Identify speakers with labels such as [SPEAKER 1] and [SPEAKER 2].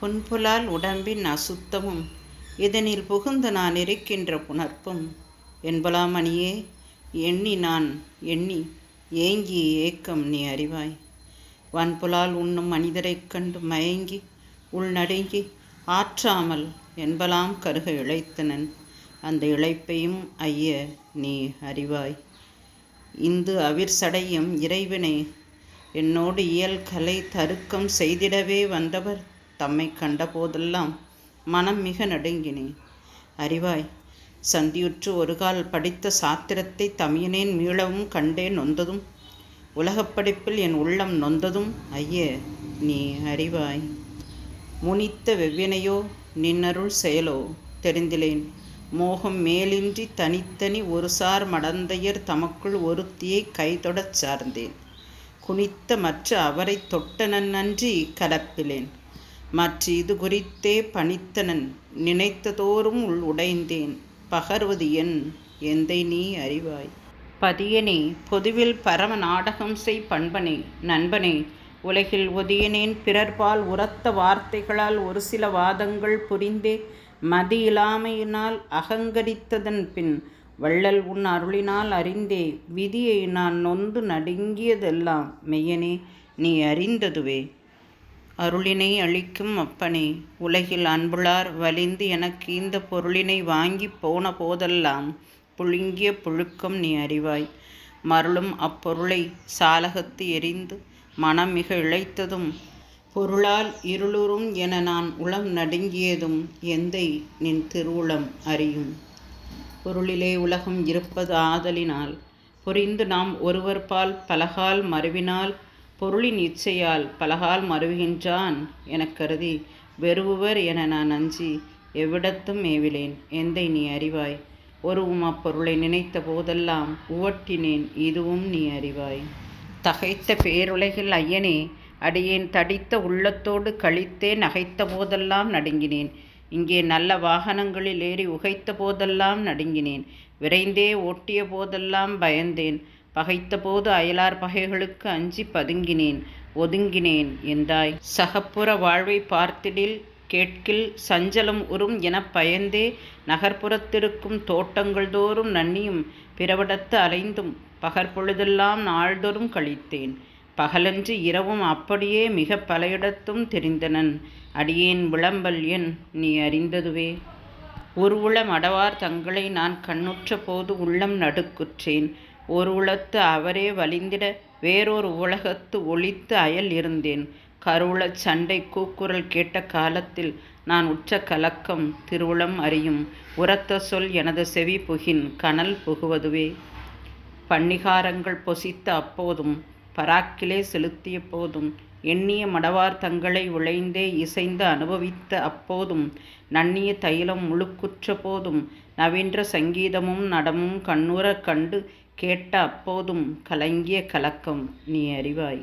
[SPEAKER 1] புன்புலால் உடம்பின் அசுத்தமும் இதனில் புகுந்து நான் இருக்கின்ற புணர்ப்பும் என்பலாம் அணியே எண்ணி நான் எண்ணி ஏங்கி ஏக்கம் நீ அறிவாய். வன்புலால் உண்ணும் மனிதரைக் கண்டு மயங்கி உள்நடுங்கி ஆற்றாமல் என்பலாம் கருக இழைத்தனன் அந்த இழைப்பையும் ஐய நீ அறிவாய். இந்து அவிர் சடையும் இறைவனை என்னோடு இயல் கலை தருக்கம் செய்திடவே வந்தவர் தம்மை கண்டபோதெல்லாம் மனம் மிக நடுங்கினேன் அறிவாய் சந்தியுற்று ஒருகால் படித்த சாத்திரத்தை தமியனேன் மீளவும் கண்டேன் நொந்ததும். உலகப் படிப்பில் என் உள்ளம் நொந்ததும். ஐய நீ அறிவாய். முனித்த வெவ்வினையோ நின்னருள் செயலோ தெரிந்திலேன். மோகம் மேலின்றி தனித்தனி ஒருசார் மடந்தையர் தமக்குள் ஒருத்தியை கைதொடச் சார்ந்தேன். குனித்த மற்ற அவரை தொட்ட நன்றி கலப்பிலேன் மற்ற இது குறித்தே பணித்தனன் நினைத்ததோறும் உள் உடைந்தேன். பகர்வது என் எந்தை நீ அறிவாய். பதியனே பொதுவில் பரம நாடகம் செய் பண்பனே நண்பனே உலகில் ஒதியனேன் பிறர்பால் உரத்த வார்த்தைகளால் ஒரு சில வாதங்கள் புரிந்தே மதி இல்லாமையினால் அகங்கரித்ததன் பின் வள்ளல் உன் அருளினால் அறிந்தே விதியை நான் நொந்து நடுங்கியதெல்லாம் மெய்யனே நீ அறிந்ததுவே. அருளினை அளிக்கும் அப்பனே உலகில் அன்புளார் வலிந்து எனக்கு இந்த பொருளினை வாங்கி போன போதெல்லாம் புழுங்கிய புழுக்கம் நீ அறிவாய். மருளும் அப்பொருளை சாலகத்து எரிந்து மனம் மிக இழைத்ததும் பொருளால் இருளுறும் என நான் உளம் நடுங்கியதும் எந்தை நின் திருவுளம் அறியும். பொருளிலே உலகம் இருப்பது ஆதலினால் புரிந்து நாம் ஒருவர்பால் பலகால் மறுவினால் பொருளின் இச்சையால் பலகால் மறுவுகின்றான் எனக் கருதி வெறுவர் என நான் அஞ்சி எவ்விடத்தும் மேவிலேன் எந்தை நீ அறிவாய்? ஒருவும் அப்பொருளை நினைத்த போதெல்லாம் உவட்டினேன் இதுவும் நீ அறிவாய். தகைத்த பேருலகில் ஐயனே அடியேன் தடித்த உள்ளத்தோடு கழித்தே நகைத்த போதெல்லாம் நடுங்கினேன். இங்கே நல்ல வாகனங்களில் ஏறி உகைத்த போதெல்லாம் நடுங்கினேன். விரைந்தே ஓட்டிய போதெல்லாம் பயந்தேன். பகைத்தபோது அயலார் பகைகளுக்கு அஞ்சி பதுங்கினேன் ஒதுங்கினேன் என்றாய். சகப்புற வாழ்வை பார்த்திடில் கேட்கில் சஞ்சலம் உறும் எனப் பயந்தே நகர்ப்புறத்திருக்கும் தோட்டங்கள் தோறும் நன்னியும் பிறவிடத்து அலைந்தும் பகற்பொழுதெல்லாம் நாள்தோறும் கழித்தேன். பகலன்று இரவும் அப்படியே மிக பல இடத்தும் தெரிந்தனன். அடியேன் விளம்பல் என் நீ அறிந்ததுவே. உருவுளம் அடவார் தங்களை நான் கண்ணுற்ற போது உள்ளம் நடுக்குற்றேன். ஒரு உளத்து அவரே வலிந்திட வேறொரு உலகத்து ஒளித்து அயல் இருந்தேன். கருவுளச் சண்டை கூக்குரல் கேட்ட காலத்தில் நான் உற்ற கலக்கம் திருவுளம் அறியும். உரத்த சொல் எனது செவி புகின் கனல் புகுவதுவே. பன்னிகாரங்கள் பொசித்த அப்போதும் பராக்கிலே செலுத்திய போதும் எண்ணிய மடவார் தங்களை உழைந்தே இசைந்து அனுபவித்த அப்போதும் நன்னிய தைலம் முழுக்குற்ற போதும் நவீன்ற சங்கீதமும் நடமும் கண்ணுற கண்டு கேட்ட அப்போதும் கலங்கிய கலக்கம் நீ அறிவாய்.